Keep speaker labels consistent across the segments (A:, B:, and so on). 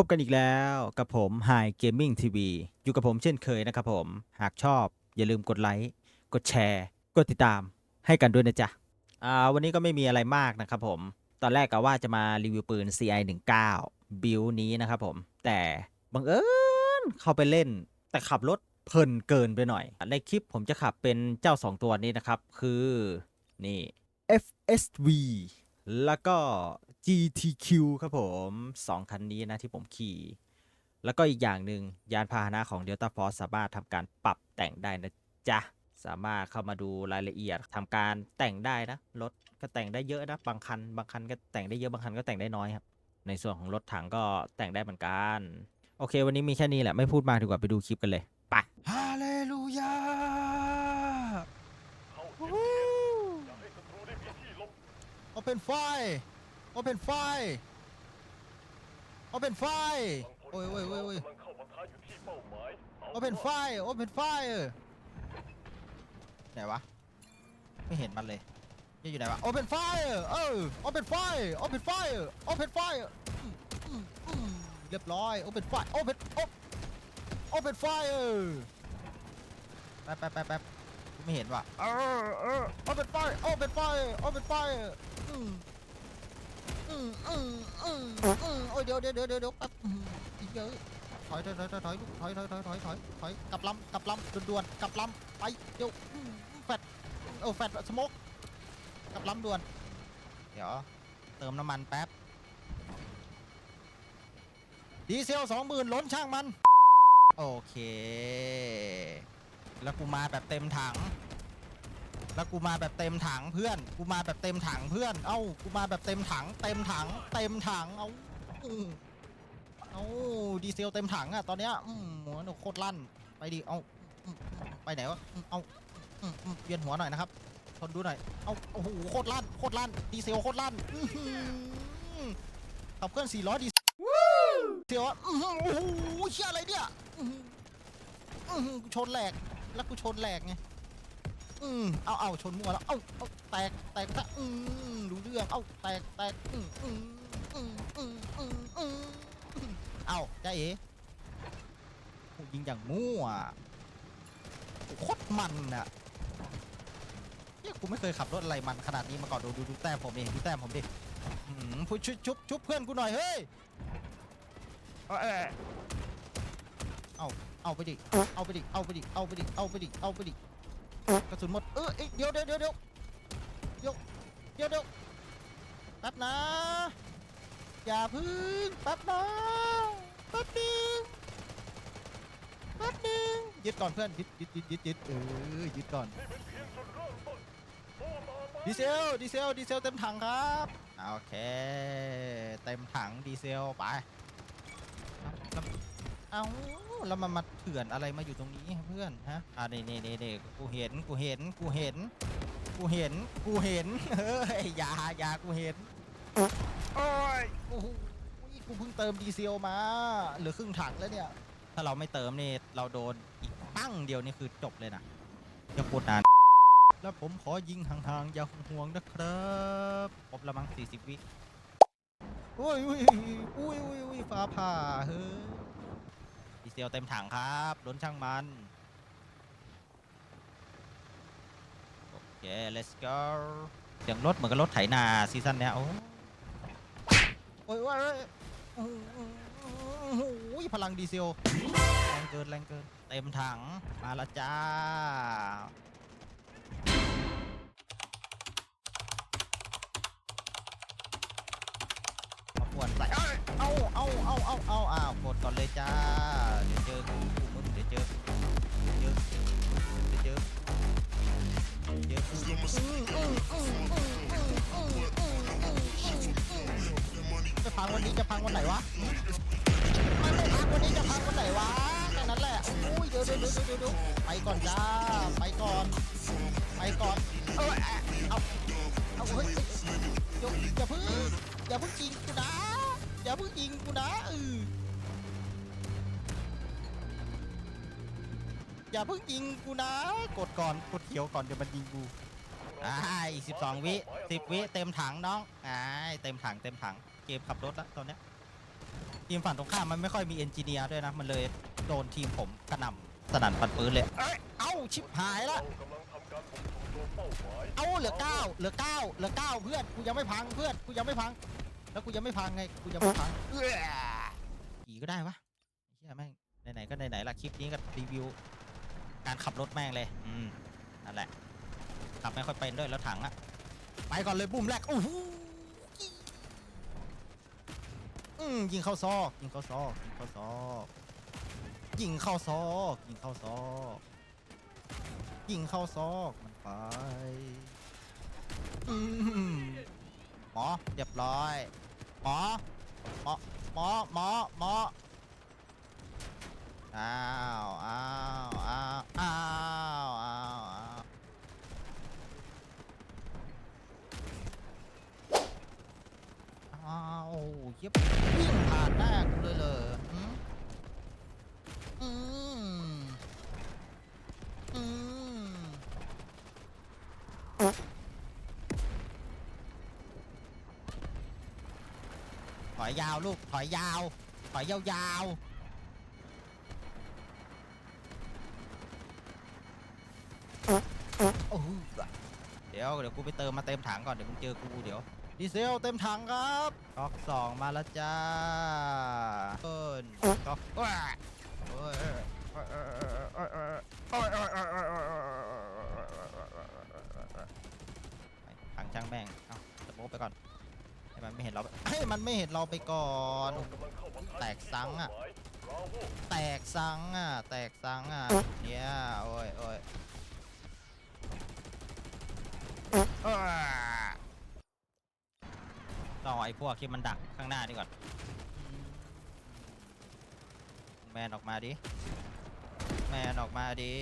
A: พบกันอีกแล้วกับผม High Gaming TV อยู่กับผมเช่นเคยนะครับผม หากชอบอย่าลืมกดไลค์ กดแชร์ กดติดตามให้กันด้วยนะจ๊ะ อ่า วันนี้ก็ไม่มีอะไรมากนะครับผม ตอนแรกก็ว่าจะมารีวิวปืน CI 19บิลนี้นะครับผม แต่บังเอิญเข้าไปเล่น แต่ขับรถเพลินเกินไปหน่อย ในคลิปผมจะขับเป็นเจ้า 2 ตัวนี้นะครับ คือนี่ FSV แล้วก็ GTQ ครับผม2คันนี้นะที่ผมขี่ แล้วก็อีกอย่างหนึ่งยานพาหนะของ Delta Force สามารถทำการปรับแต่งได้นะจ๊ะ สามารถเข้ามาดูรายละเอียดทำการแต่งได้นะ รถก็แต่งได้เยอะนะ บางคัน บางคันก็แต่งได้เยอะ บางคันก็แต่งได้น้อยครับ ในส่วนของรถถังก็แต่งได้เหมือนกัน โอเค วันนี้มีแค่นี้แหละ ไม่พูดมากดีกว่าไปดูคลิปกันเลย ไป
B: ฮาเลลูยา Open fire Open fire Open fire โอเพนไฟโอเพนไฟโอ้ยโอ้ยโอ้ยโอ้ยโอเพนไฟโอเพนไฟไหนวะ ไม่เห็นมันเลยนี่อยู่ไหนวะโอเพนไฟเออโอเพนไฟโอเพนไฟโอเพนไฟเรียบร้อยโอเพนไฟโอเพนโอโอเพนไฟเแป๊บแป๊บแป๊บไม่เห็นว่ะเออเออโอเพนไฟโอเพนไฟโอเพนไฟ อืมอืมอืมอืมโอ้ยเดี๋ยวเดี๋ยวเดี๋ยวเดี๋ยวแป๊บอืมอีกเยอะถอยถอยถอยถอยถอยถอยถอยถอยถอยถอยถอยกลับลำกลับลำด่วนๆกลับลำไปเดี๋ยวอืมแฟดโอ้แฟดสโมกกลับลำด่วน เดี๋ยว เติมน้ำมันแป๊บ ดีเซลสองหมื่นล้นช่างมัน โอเค แล้วกูมาแบบเต็มถัง แล้วกูมาแบบเต็มถังเพื่อน กูมาแบบเต็มถังเพื่อน เอ้า กูมาแบบเต็มถัง เต็มถัง เต็มถัง เอาเอาดีเซลเต็มถังอะตอนเนี้ยอืมหัวหนูโคตรลั่น ไปดิ เอาไปไหนวะ เอาเวียนหัวหน่อยนะครับ ทนดูหน่อย เอาโอ้โห โคตรลั่น โคตรลั่น ดีเซลโคตรลั่นขับเคลื่อนสี่ล้อดีเซลโอ้โหเชี่ยอะไรเนี่ยกูชนแหลก แล้วกูชนแหลกไง อืมเอาเอาชนมั่วแล้ว เอาเอาแตกแตกซะอืมรู้เรื่อง เอาแตกแตกอืมอืมอืมอืมอืมอืมเอาจ้าเอ๋โหยิงอย่างมั่วโหโคตรมันอะเนี่ยกูไม่เคยขับรถอะไรมันขนาดนี้มาก่อนดูดูดูแต้มผมเองดูแต้มผมดิอืมพูดชุบชุบชุบเพื่อนกูหน่อยเฮ้ยเอาเอ้ยเอาเอาไปดิเอาไปดิเอาไปดิเอาไปดิเอาไปดิเอาไปดิ กระสุนหมด เออเอ้ยเดี๋ยวเดี๋ยวเดี๋ยวเดี๋ยวเดี๋ยวเดี๋ยวเดี๋ยวแป๊บนะ อย่าพึ่งแป๊บนะแป๊บนึงแป๊บนึงยึดก่อนเพื่อนยึดยึดยึดยึดยึดเออยึดก่อนดีเซลดีเซลดีเซลเต็มถังครับโอเค เต็มถังดีเซลไปแล้วเอาแล้วมันมา ถื่อนอะไรมาอยู่ตรงนี้เพื่อนฮะอ่านี่นี่นี่นี่กูเห็นกูเห็นกูเห็น กูเห็นกูเห็นเฮ้ยอย่าอย่ากูเห็นโอ้ยโอ้โหกูเพิ่งเติมดีเซลมาเหลือครึ่งถังแล้วเนี่ยถ้าเราไม่เติมนี่เราโดนอีกปั้งเดียวนี่คือจบเลยนะจะพูดนานแล้วผมขอยิงห่างๆอย่าห่วงนะครับครบละมั้ง40 วิโอ้ยอุ้ยอุ้ยอุ้ยอุ้ยฟ้าผ่าเฮ้ย ดีเซลเต็มถังครับล้นช่างมัน โอเค let's go เสียงรถเหมือนกับรถไถนาซีซั่นเนี้ยโอ้โอ้ยโอ้ยโอ้ยโอ้โหพลังดีเซลแรงเกินแรงเกิน เต็มถังมาละจ้ามาป่วนใส่ เอาเอาเอาเอาเอาอ้าวกดก่อนเลยจ้า เดี๋ยวเจอกูกูมึงเดี๋ยวเจอเดี๋ยวเจอเดี๋ยวเจอเดี๋ยวกูจะพังวันนี้จะพังวันไหนวะมันไม่พังวันนี้จะพังวันไหนวะแค่นั้นแหละอุ้ยเดี๋ยวเดี๋ยวเดี๋ยวเดี๋ยวเดี๋ยวไปก่อนจ้า ไปก่อน ไปก่อน เอ้ยเอา เอาเฮ้ยเดี๋ยวอย่าเพิ่งอย่าเพิ่งยิงกูนะ อย่าเพิ่งยิงกูนะเอออย่าเพิ่งยิงกูนะ กดก่อนกดเขียวก่อนเดี๋ยวมันยิงกูอ่าอีกสิบสองวิสิบวิเต็มถังน้องอ่าเต็มถังเต็มถังเกมขับรถแล้วตอนเนี้ยทีมฝั่งตรงข้ามมันไม่ค่อยมีเอนจิเนียร์ด้วยนะ มันเลยโดนทีมผมกระหน่ำสนั่นปัดปืนเลย เอ้ยเอ้าชิบหายละเอ้าเหลือเก้าเหลือเก้าเหลือเก้าเพื่อนกูยังไม่พังเพื่อนกูยังไม่พัง แล้วกูยังไม่พังไง กูยังไม่พังเอื้อกี่ก็ได้วะเฮียแม่งไหนๆก็ไหนๆละคลิปนี้ก็รีวิว การขับรถแม่งเลย อืมนั่นแหละ ขับไม่ค่อยเป็นด้วยแล้วถังอะไปก่อนเลยบุ้มแรกโอ้โหอืมยิงเข้าซอก ยิงเข้าซอก ยิงเข้าซอกยิงเข้าซอกยิงเข้าซอกยิงเข้าซอกมันไปอืมหมอเรียบร้อย หมอหมอหมอหมอหมออ้าวอ้าวอ้าวอ้าวอ้าวอ้าวอ้าวเย็บวิ่งผ่านหน้ากูเลยเหรออืมอืมอืมถ อยยาวลูก ถอยยาว ถอยยาวๆโอ้โหเดี๋ยวเดี๋ยวกูไปเติมมาเต็มถังก่อนเดี๋ยวมึงเจอกูเดี๋ยวดีเซลเต็มถังครับก๊อกสองมาแล้วจ้าเอินก๊อกว้าโอ้ยถังช่างแม่ง เอาสโมกไปก่อน ให้มันไม่เห็นเราไปให้มันไม่เห็นเราไปก่อน แตกซังอะ แตกซังอะ แตกซังอะ เนี่ยโอ้ยโอ้ยอ้าต้องเอาไอ้พวกที่มันดักข้างหน้าดีกว่าแมนออกมาดิ แมนออกมาดิ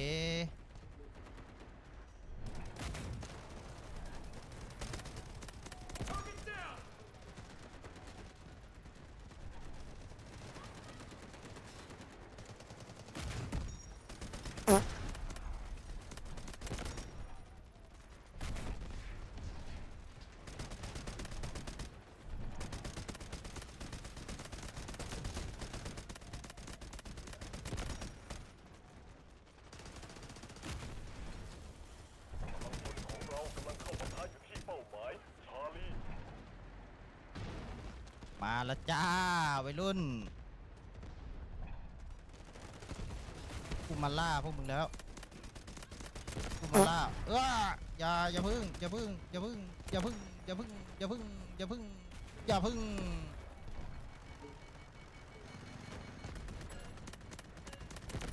B: มาล้วจ้าวัยรุ่นกูมาล่าพวกมึงแล้วกูมาล่าเอออย่าอย่าพึ่งอย่าพึ่งอย่าพึ่งอย่าพึ่งอย่าพึ่งอย่าพึ่งอย่าพึ่งอย่าพึ่ง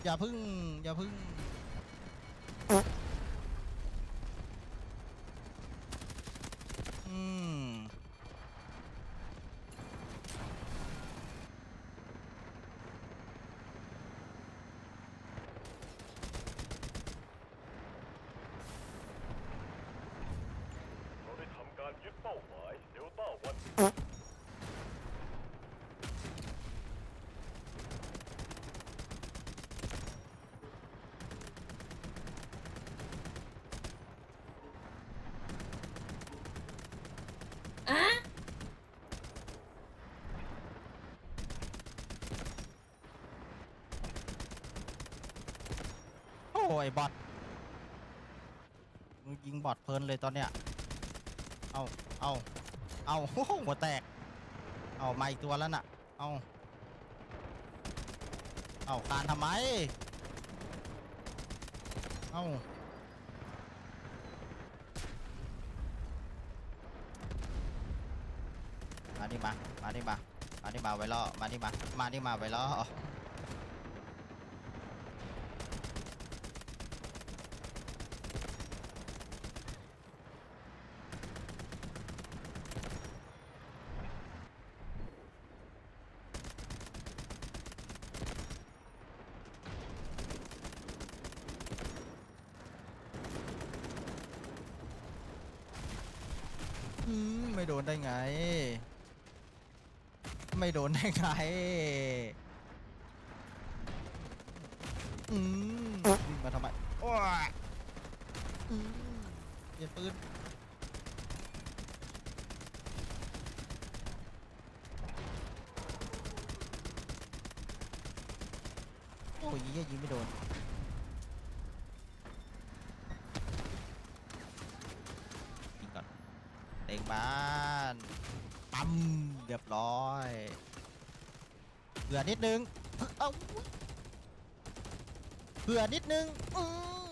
B: อย่าพึ่งอย่าพึ่งอืม
C: เราได้ทำการยึดเป้าหมายเดลต้าวัน
B: โอ้ย บอทมึงยิงบอทเพลินเลยตอนเนี้ย เอาเอาเอาโอ้โหหัวแตก เอามาอีกตัวแล้วน่ะ เอาเอาคานทำไม เอามาดิมา มาดิมา มาดิมาไว้ล่อมาดิมา มาดิมาไว้ล่อ ไม่โดนได้ไง ไม่โดนได้ไงอืมวิ่งมาทำไมโอ้ยอืมเปลี่ยนปืนโอ้ยยิงไม่โดน ปั๊มเรียบร้อยเผื่อนิดนึงเอ้าเผื่อนิดนึงอื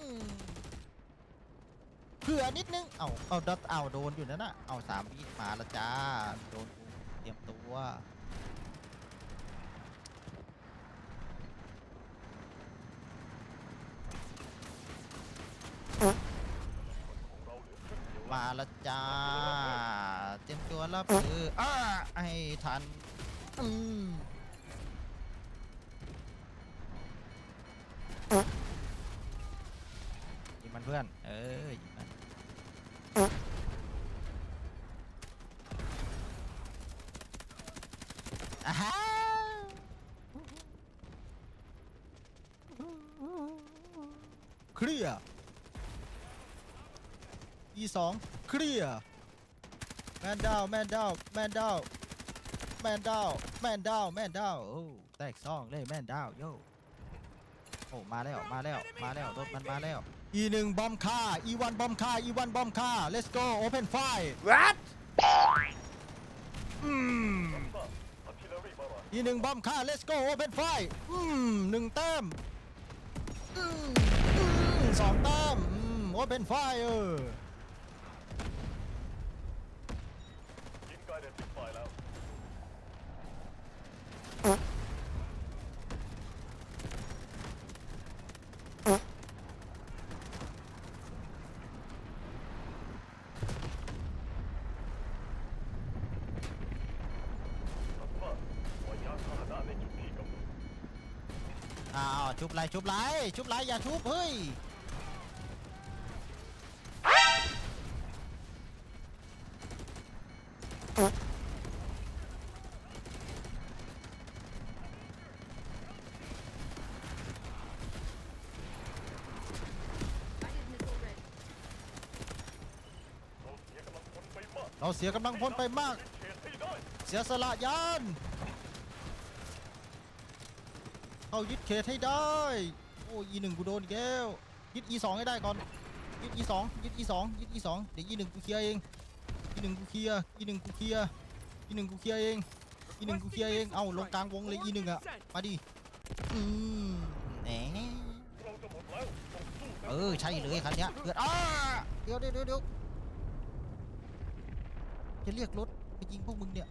B: มเผื่อนิดนึง เอ้าเอาดอทเอาโดนอยู่นั่นน่ะเอาสามวิมาละจ้าโดนกูเตรียมตัวมาละจ้า ตรียมตัวรับมืออ้าให้ทันอืมยิงมันเพื่อน เออยิงมันอ่าฮะเคลียร์ E สองเคลียร์ แมนดาวแมนดาวแมนดาวแมนดาวแมนดาวแมนดาวโอ้แตกซองเลยแมนดาวโยโอ้มาแล้วมาแล้วมาแล้วรถมันมาแล้ว E หนึ่งบอมค่า E วันบอมค่า E วันบอมค่า let's go open fire what อืม
C: อาร์ติเลอรี่บาร์
B: E หนึ่งบอมค่า let's go open fire อืมหนึ่งแต้มอืมอืมสองแต้มอืม open fire
C: ยิงกายเด็ดติดไฟแล้ว รับทราบวายานพาหนะในจุดที่กำหนด
B: อ้าว ชุบไรชุบไรชุบไรอย่าชุบเฮ้ย
C: เราเสียกำลังพลไปมาก
B: เสียกำลังพลไปมาก
C: เขตให้ได้
B: เสียสละยาน เอายึดเขตให้ได้ โอ้ย E หนึ่งกูโดนอีกแล้วยึด E สองให้ได้ก่อนยึด E สองยึด E สองยึด E สองเดี๋ยว E หนึ่งกูเคลียร์เอง E หนึ่งกูเคลียร์ E หนึ่งกูเคลียร์ E หนึ่งกูเคลียร์เอง E หนึ่งกูเคลียร์เองเอาลงกลางวงเลย E หนึ่งอะมาดิอืมแหน
C: เองสู้กัน
B: เออใช่เลยคันเนี้ยเกิดอ้าเดี๋ยวเดี๋ยวเดี๋ยวจะเรียกรถไปยิงพวกมึงเนี่ย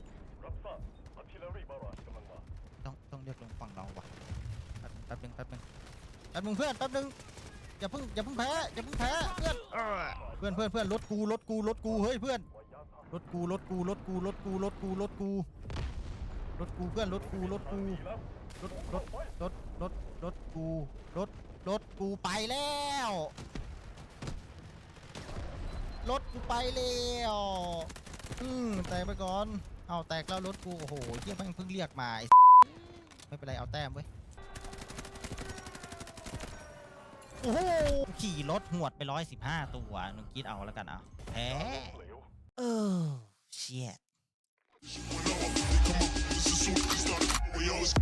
B: แป๊บนึงแป๊บนึงแป๊บนึงแป๊บนึงเพื่อนแป๊บนึงอย่าเพิ่งอย่าเพิ่งแพ้อย่าเพิ่งแพ้เพื่อนเพื่อนเพื่อนเพื่อนรถกูรถกูรถกูเฮ้ยเพื่อนรถกูรถกูรถกูรถกูรถกูรถกูรถกูเพื่อนรถกูรถกูรถรถรถรถรถกูรถรถกูไปแล้วรถกูไปแล้วอืมแตกไปก่อนเอาแตกแล้วรถกูโอ้โหเยี่ยแม่งเพิ่งเรียกมาไอ้ไม่เป็นไรเอาแต้มเว้ย โอ้โหขี่รถหวดไปร้อยสิบห้าตัวนึงคิดเอาแล้วกันอะแพ้เออเชีย
D: We always